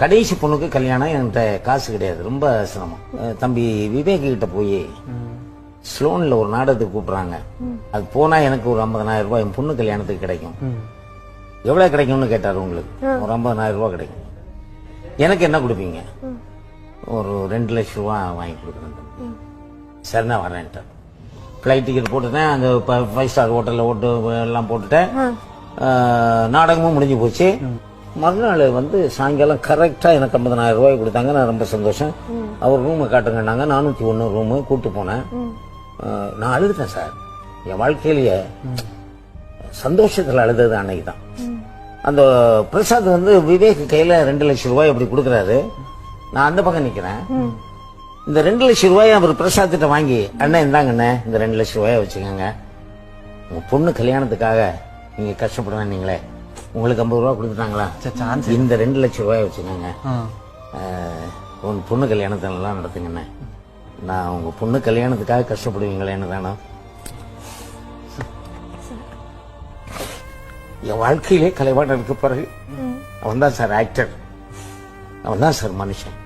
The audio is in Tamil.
கடைசி பொண்ணுக்கு கல்யாணம் என்கிட்ட காசு கிடையாது. ரொம்ப சிரமம். தம்பி விவேக் கிட்ட போய் ஸ்லோன்ல ஒரு நாடகத்துக்கு கூப்பிடுறாங்க. அது போனா எனக்கு ஒரு 50000 ரூபாய் என் பொண்ணு கல்யாணத்துக்கு கிடைக்கும். எவ்வளவு கிடைக்கும்னு கேட்டாரு உங்களுக்கு? ஒரு 50000 ரூபாய் கிடைக்கும். எனக்கு என்ன கொடுப்பீங்க? ஒரு ரெண்டு லட்சம் ரூபா வாங்கி கொடுக்குறேன் தம்பி. சரி நான் வரேன்ட்டார் ஃப்ளைட் டிக்கெட் போட்டுட்டேன். அந்த ஃபைவ் ஸ்டார் ஹோட்டலில் ஓட்டு எல்லாம் போட்டுட்டேன். நாடகமும் முடிஞ்சு போச்சு. மறுநாள் வந்து சாயங்காலம் கரெக்டாக எனக்கு 50000 ரூபாய் கொடுத்தாங்க. நான் ரொம்ப சந்தோஷம். அவர் ரூமை காட்டுங்கன்னாங்க. நானூற்றி ஒன்று ரூமு கூட்டு போனேன். நான் அழுதுட்டேன் சார். என் வாழ்க்கையிலேயே சந்தோஷத்தில் அழுதது அன்னைக்கு தான். அந்த பிரசாத் வந்து விவேக் கையில ரெண்டு லட்சம் ரூபாய் அப்படி கொடுக்குறாரு. நான் அந்த பக்கம் நிக்கிறேன். இந்த ரெண்டு லட்சம் ரூபாய் அவர் பிரசாத் கிட்ட வாங்கி அண்ணன் இந்தாங்க அண்ணன் இந்த ரெண்டு லட்சம் ரூபாயை வச்சுக்கோங்க. உங்க பொண்ணு கல்யாணத்துக்காக நீங்க கஷ்டப்படுவேன் நீங்களே உங்களுக்கு ஐம்பது ரூபா கொடுத்துட்டாங்களா? சான்ஸ் இந்த ரெண்டு லட்சம் ரூபாயை வச்சுக்கோங்க. உன் பொண்ணு கல்யாணத்தை நல்லா நடத்துங்கண்ணே. நான் உங்க பொண்ணு கல்யாணத்துக்காக கஷ்டப்படுவீங்களேன்னு தானே? என் வாழ்க்கையிலே கலைவாணனுக்கு பிறகு அவன் தான் சார் ஆக்டர் அவன் தான் சார் மனுஷன்.